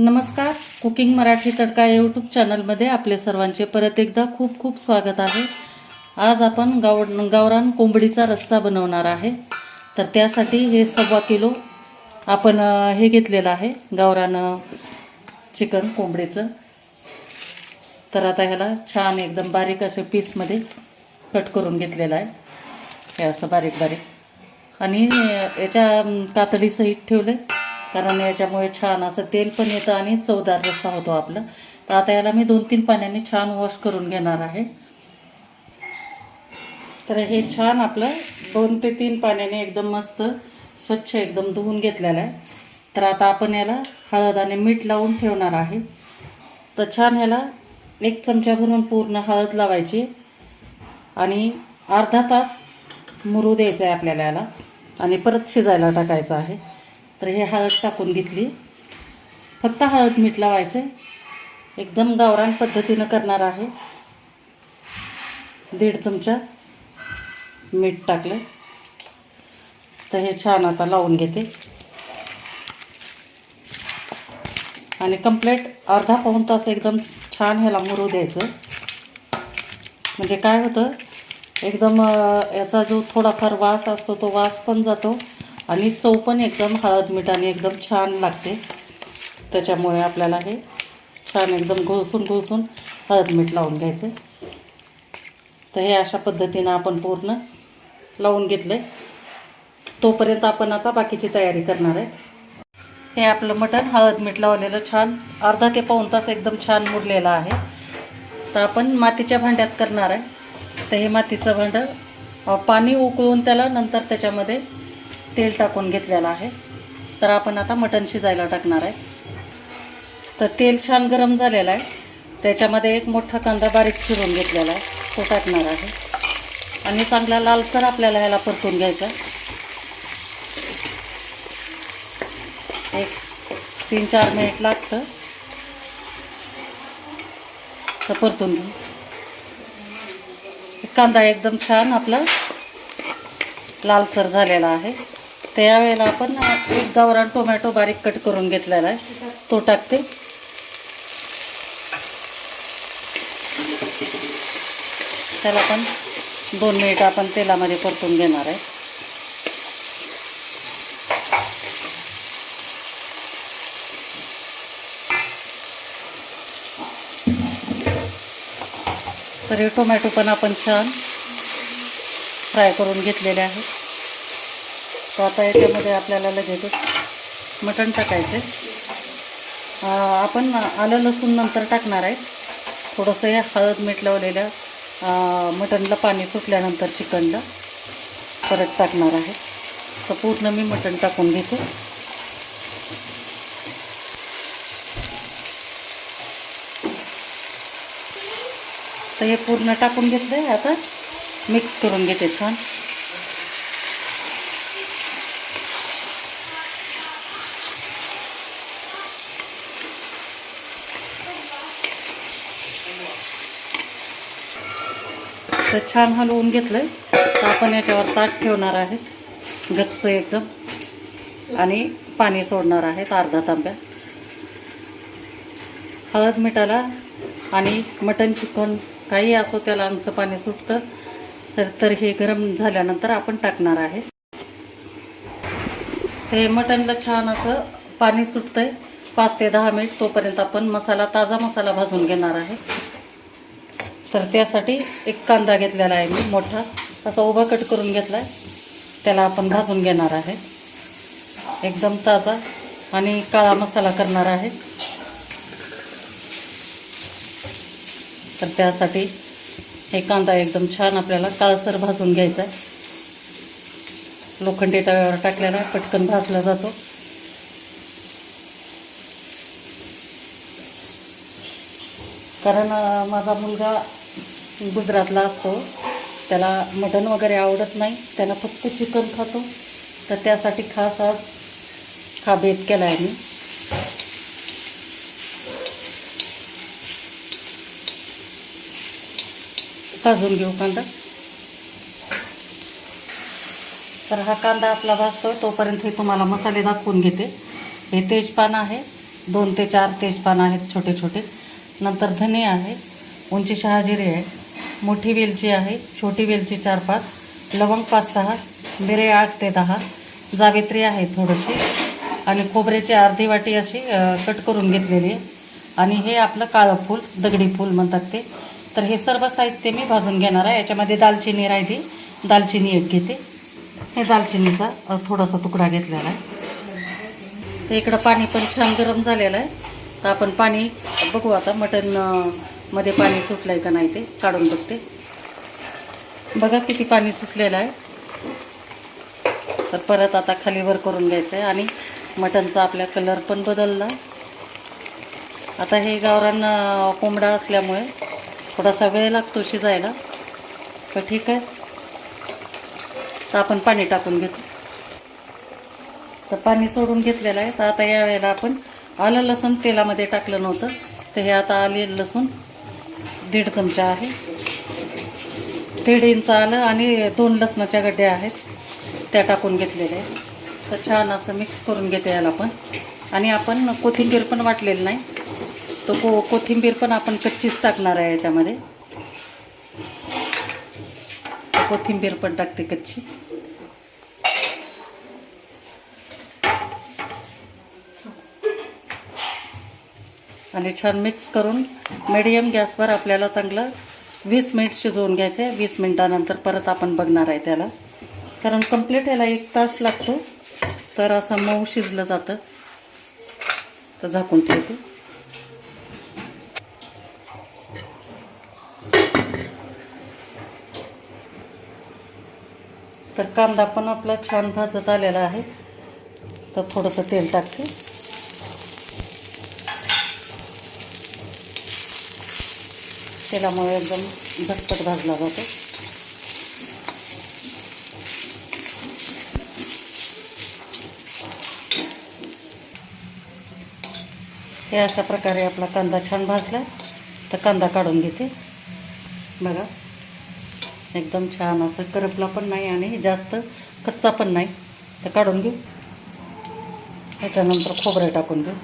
नमस्कार. कुकिंग मराठी तडका यूट्यूब चॅनलमध्ये आपले सर्वांचे परत एकदा खूप खूप स्वागत आहे. आज आपण गाव गावरान कोंबडीचा रस्सा बनवणार आहे. तर त्यासाठी हे सव्वा किलो आपण हे घेतलेलं आहे गावरान चिकन कोंबडीचं. तर आता ह्याला छान एकदम बारीक असे पीसमध्ये कट करून घेतलेलं आहे. हे असं बारीक बारीक. आणि याच्या अम, कातडीसहित ठेवलं कारण याच्यामुळे छान असं तेल पण येतं आणि चवदार रस्सा होतो आपला. तर आता याला मी दोन तीन पाण्याने छान वॉश करून घेणार आहे. तर हे छान आपलं दोन ते तीन पाण्याने एकदम मस्त स्वच्छ एकदम धुवून घेतलेलं आहे. तर आता आपण याला हळद आणि मीठ लावून ठेवणार आहे. तर छान ह्याला एक चमचा भरून पूर्ण हळद लावायची आणि अर्धा तास मुरू द्यायचं आहे आपल्याला याला आणि परत शिजायला टाकायचं आहे. तर हे हळद टाकून घेतली. फक्त हळद मीठ लावायचं एकदम गावरान पद्धतीनं करणार आहे. दीड चमचा मीठ टाकलं तर हे छान आता लावून घेते. आणि कंप्लेट अर्धा पाऊण तास एकदम छान ह्याला मुरू द्यायचं. म्हणजे काय होतं? एकदम याचा जो थोडाफार वास असतो तो वास पण जातो. आणि चव पण एकदम हळद मिठाने एकदम छान लागते. त्याच्यामुळे आपल्याला हे छान एकदम घोसून घोसून हळद मीठ लावून घ्यायचं. तर हे अशा पद्धतीनं आपण पूर्ण लावून घेतलं तोपर्यंत आपण आता बाकीची तयारी करणार आहे. हे आपलं मटण हळद मीठ लावलेलं छान अर्धा ते पाऊण तास एकदम छान मुरलेलं आहे. तर आपण मातीच्या भांड्यात करणार आहे. तर हे मातीचं भांडं पाणी उकळून त्याला नंतर त्याच्यामध्ये तेल टाकून घेतलेलं आहे. तर आपण आता मटण शिजायला टाकणार आहे. तर तेल छान गरम झालेलं आहे. त्याच्यामध्ये एक मोठा कांदा बारीक चिरून घेतलेला आहे. तो टाकणार आहे. आणि चांगला लालसर आपल्याला ह्याला परतून घ्यायचा एक तीन चार मिनिट लागतं. तर परतून घेऊ. कांदा एकदम छान आपला लालसर झालेला आहे. त्यावेळेला आपण एक गावरान टोमॅटो बारीक कट करून घेतलेला आहे. तो टाकते. त्याला पण दोन मिनिट आपण तेलामध्ये परतून घेणार आहे. तर हे टोमॅटो पण आपण छान फ्राय करून घेतलेले आहे. तर आता याच्यामध्ये आपल्याला लगेचच मटण टाकायचे. आपण आलं लसूण नंतर टाकणार आहे. थोडंसं हे हळद मीठ लावलेल्या मटणला पाणी सुटल्यानंतर चिकनला परत टाकणार आहे. तर पूर्ण मी मटण टाकून घेते. तर हे पूर्ण टाकून घेतलं आहे आता. मिक्स करून घेते छान. तर छान हलवून घेतलं तर आपण याच्यावर ताट ठेवणार आहे गच्च एकदम. आणि पाणी सोडणार आहेत अर्धा तांब्या. हळद मिठाला आणि मटण चिकन काही असो त्याला आमचं पाणी सुटतं तर तर हे गरम झाल्यानंतर आपण टाकणार आहे. ते मटणला छान असं पाणी सुटतंय. पाच ते दहा मिनिट तोपर्यंत आपण मसाला ताजा मसाला भाजून घेणार आहे. तर त्यासाठी एक कांदा घेतलेला आहे मी मोठा. असा उभा कट करून घेतला आहे त्याला आपण भाजून घेणार आहे. एकदम ताजा आणि काळा मसाला करणार आहे. तर त्यासाठी हे कांदा एकदम छान आपल्याला काळसर भाजून घ्यायचा आहे. लोखंडी तव्यावर टाकलेला आहे पटकन भाजला जातो. कारण माझा मुलगा गुजरातला असतो. त्याला मटण वगैरे आवडत नाही. त्याला फक्त चिकन खातो. तर त्यासाठी खास आज हा बेत केला आहे मी भाजून घेऊ कांदा. तर हा कांदा आपला भाजतो तोपर्यंत हे तुम्हाला मसाले दाखवून घेते. हे तेजपान आहे. दोन ते चार तेजपान आहेत छोटे छोटे नंतर धने आहे. उंची शहाजिरी आहे मोठी वेलची आहे छोटी वेलची चार पाच लवंग पाच सहा मिरे आठ ते दहा जावेत्री आहे थोडीशी आणि खोबऱ्याची अर्धी वाटी अशी कट करून घेतलेली आहे. आणि हे आपलं काळं फूल दगडी फूल म्हणतात ते. तर हे सर्व साहित्य मी भाजून घेणार आहे. याच्यामध्ये दालचिनी राहिली दालचिनी एक घेते. हे दालचिनीचा थोडासा तुकडा घेतलेला आहे. इकडं पाणी पण छान गरम झालेलं आहे. तर आपण पाणी बघू आता मटण मध्ये पाणी सुटलं आहे का नाही ते काढून बघते. बघा किती पाणी सुटलेलं आहे. तर परत आता खालीवर करून घ्यायचं आहे आणि मटणचा आपल्या कलर पण बदलला. आता हे गावरान कोंबडा असल्यामुळे थोडासा वेळ लागतो शिजायला. तर ठीक आहे. तर आपण पाणी टाकून घेतो. तर पाणी सोडून घेतलेलं आहे. तर आता यावेळेला आपण आलं लसूण तेलामध्ये टाकलं नव्हतं. तर हे आता आले लसूण. दीड चमचा आहे. दीड इंच आलं आणि दोन लसणाच्या गड्ड्या आहेत. त्या टाकून घेतलेल्या आहेत. तर छान असं मिक्स करून घेते याला पण आणि आपण कोथिंबीर पण वाटलेली नाही. तर को कोथिंबीर पण आपण कच्चीच टाकणार आहे याच्यामध्ये. कोथिंबीर पण टाकते कच्ची. आणि छान मिक्स करून मिडियम गॅसवर आपल्याला चांगलं वीस मिनिट शिजवून घ्यायचं आहे वीस मिनिटानंतर परत आपण बघणार आहे त्याला. कारण कंप्लीट याला एक तास लागतो. तर असं मऊ शिजलं जातं. तर झाकून ठेवते. तर कांदा पण आपला छान भाजत आलेला आहे. तर थोडंसं तेल टाकते. तेलामुळे एकदम झटपट भाजला जातो. हे अशा प्रकारे आपला कांदा छान भाजला तर कांदा काढून घेते. बघा एकदम छान असं करपला पण नाही आणि जास्त कच्चा पण नाही. तर काढून घेऊ. त्याच्यानंतर खोबरं टाकून घेऊ.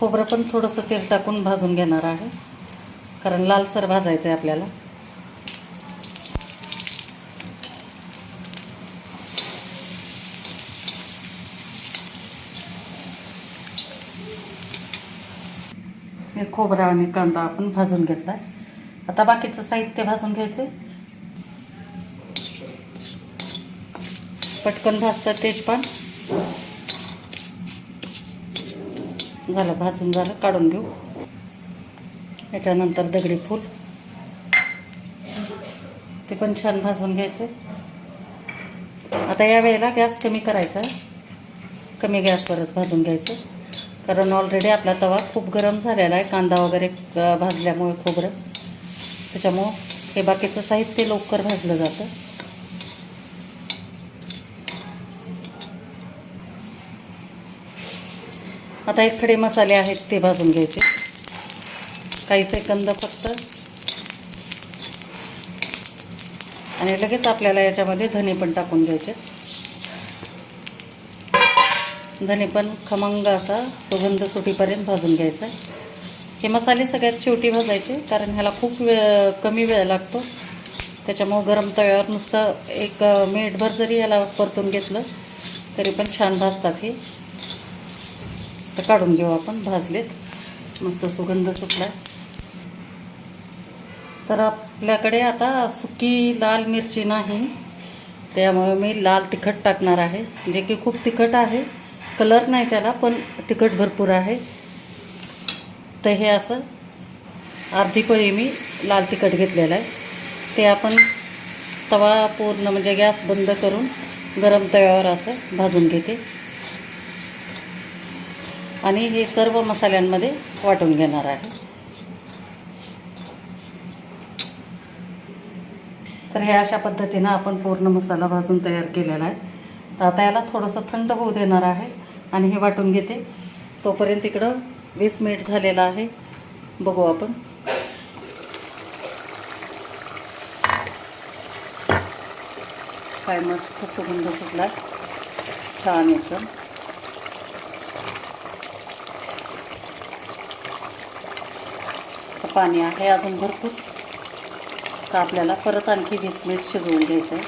खोबरं पण थोडंसं तेल टाकून भाजून घेणार आहे. कारण लालसर भाजायचं आहे आपल्याला. हे खोबरा आणि कांदा आपण भाजून घेतला आता बाकीचं साहित्य भाजून घ्यायचं पटकन भाजतं तेजपान झालं भाजून झालं काढून घेऊ. याच्यानंतर दगडी फूल. ते पण छान भाजून घ्यायचे. आता या वेळेला गॅस कमी करायचा. कमी गॅसवरच भाजून घ्यायचं. कारण ऑलरेडी आपला तवा खूप गरम झालेला आहे. कांदा वगैरे भाजल्यामुळे खोबरं. त्याच्यामुळं हे बाकीचं साहित्य लवकर भाजलं जातं. आता एक खडे मसाले आहेत ते भाजून घ्यायचे. काही सेकंद फक्त. आणि लगेच आपल्याला याच्यामध्ये धने पण टाकून घ्यायचे. धने पण खमंग असा सुगंध सुटीपर्यंत भाजून घ्यायचा. हे मसाले सगळ्यात शेवटी भाजायचे कारण ह्याला खूप वे कमी वेळ लागतो. त्याच्यामुळं गरम तव्यावर नुसतं एक मिनिटभर जरी याला परतून घेतलं तरी पण छान भाजतात हे. तर काढून घेऊ आपण भाजलेत. मस्त सुगंध सुटला. तर आपल्याकडे आता सुकी लाल मिरची नाही. त्यामुळे मी लाल तिखट टाकणार आहे. जे की खूप तिखट आहे. कलर नाही त्याला पण तिखट भरपूर आहे. तर हे असं अर्धी पळी मी लाल तिखट घेतलेलं आहे. ते आपण तवा पूर्ण म्हणजे गॅस बंद करून गरम तव्यावर असं भाजून घेते. आणि हे सर्व मसाल्यांमध्ये वाटून घेणार आहे. तर हे अशा पद्धतीनं आपण पूर्ण मसाला भाजून तयार केलेला आहे. तर आता याला थोडंसं थंड होऊ देणार आहे आणि हे वाटून घेते. तोपर्यंत इकडं वीस मिनिट झालेलं आहे. बघू आपण. काय मस्त सुगंध सुटला. छान एकदम. पाणी आहे अजून भरपूर. तर आपल्याला परत आणखी वीस मिनिट शिजवून घ्यायचं आहे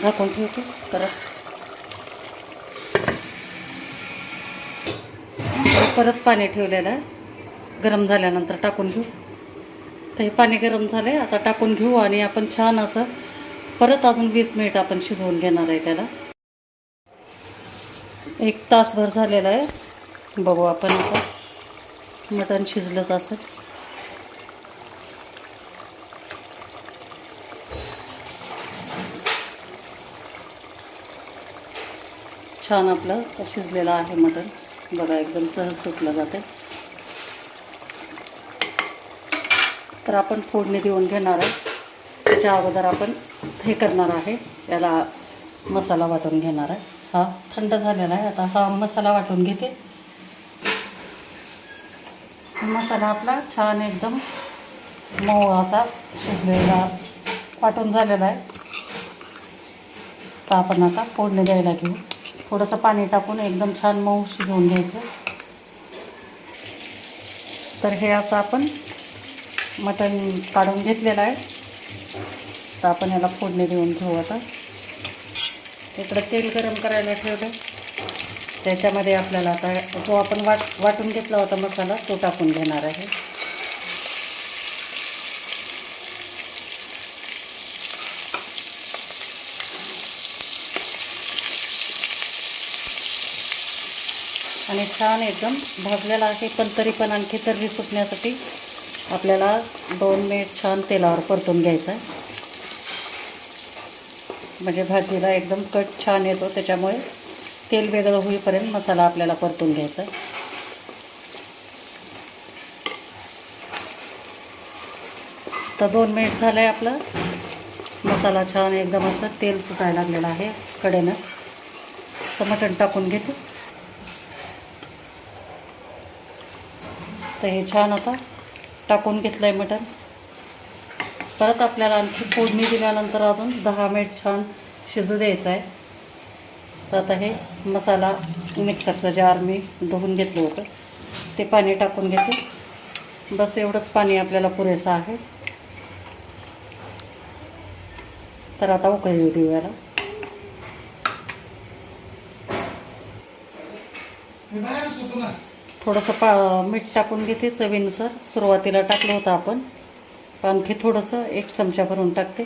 झाकून ठेवते परत. परत पाणी ठेवलेलं आहे. गरम झाल्यानंतर टाकून घेऊ. तर हे पाणी गरम झालं आता टाकून घेऊ आणि आपण छान असं परत अजून वीस मिनिट आपण शिजवून घेणार आहे त्याला. एक तासभर झालेला आहे. बघू आपण आता. मटण शिजलंच असं छान आपलं शिजलेलं आहे मटण. बघा एकदम सहज तुटलं जातं तर आपण फोडणी देऊन घेणार आहे त्याच्या अगोदर आपण हे करणार आहे. याला मसाला वाटून घेणार आहे. हा थंड झालेला आहे. आता हा मसाला वाटून घेते. मसाला आपला छान एकदम मऊ असा शिजलेला वाटून झालेला आहे. तर आपण आता फोडणी द्यायला घेऊ. थोडंसं पाणी टाकून एकदम छान मऊ शिजवून घ्यायचं. तर हे असं आपण मटण काढून घेतलेलं आहे. तर आपण याला फोडणी देऊन घेऊ आता. इकडं तेल गरम करायला ठेवलं त्याच्यामध्ये आपल्याला आता जो आपण वाट वाटून घेतला होता मसाला तो टाकून घेणार आहे. आणि छान एकदम भाजलेला आहे पण तरी पण आणखी तर्री सुटण्यासाठी आपल्याला दोन मिनिट छान तेलावर परतून घ्यायचं आहे. म्हणजे भाजीला एकदम कट छान येतो त्याच्यामुळे तेल वेगळं होईपर्यंत मसाला आपल्याला परतून घ्यायचा आहे. तर दोन मिनिट झालं आहे आपलं. मसाला छान एकदम असं तेल सुटायला लागलेलं आहे कडेनं. तर मटण टाकून घेते. तर हे छान आता टाकून घेतलं आहे मटण. परत आपल्याला आणखी फोडणी दिल्यानंतर अजून दहा मिनिट छान शिजू द्यायचं आहे. तर आता हे मसाला मिक्सरचं जार मी धुवून घेतलं होतं. ते पाणी टाकून घेते. बस एवढंच पाणी आपल्याला पुरेसं आहे. तर आता उकळी येऊ देऊ याला. थोडंसं पा मीठ टाकून घेते चवीनुसार. सुरुवातीला टाकलं होतं आपण. पण आणखी थोडंसं एक चमचा भरून टाकते.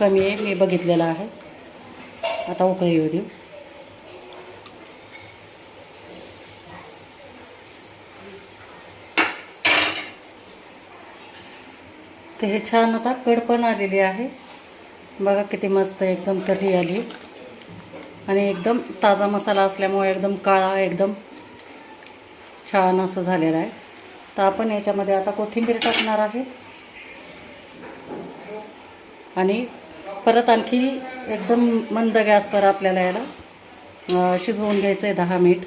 कमी आहे मी बघितलेलं आहे. आता उकळी येऊ देऊ तर हे छान आता कड पण आलेली आहे. बघा किती मस्त एकदम तर्री आली. आणि एकदम ताजा मसाला असल्यामुळे एकदम काळा एकदम छान असं झालेलं आहे. तर आपण याच्यामध्ये आता कोथिंबीर टाकणार आहे. आणि परत आणखी एकदम मंद गॅसवर आपल्याला याला शिजवून घ्यायचं आहे दहा मिनिट.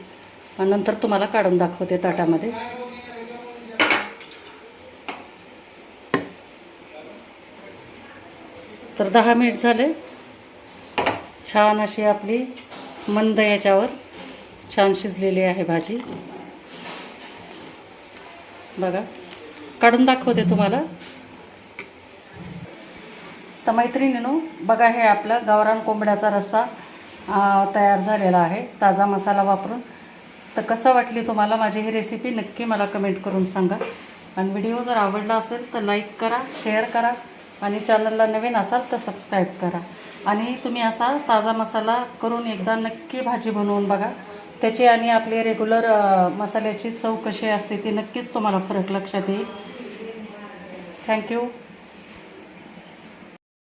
नंतर तुम्हाला काढून दाखवते ताटामध्ये. तर दहा मिनिट झाले. छान अशी आपली मंद याच्यावर छान शिजलेली आहे भाजी. बघा काढून दाखवते तुम्हाला. तर मैत्रिणीनो बघा हे आपलं गावरान कोंबड्याचा रस्सा तयार झालेला आहे. ताजा मसाला वापरून. तर कसं वाटली तुम्हाला माझी ही रेसिपी नक्की मला कमेंट करून सांगा. आणि व्हिडिओ जर आवडला असेल तर लाईक करा शेअर करा आणि चॅनलला नवीन असाल तर सबस्क्राईब करा. आणि तुम्ही असा ताजा मसाला करून एकदा नक्की भाजी बनवून बघा. त्याची आणि आपली रेग्युलर मसाल्याची चव कशी असते ती नक्कीच तुम्हाला फरक लक्षात येईल. थँक्यू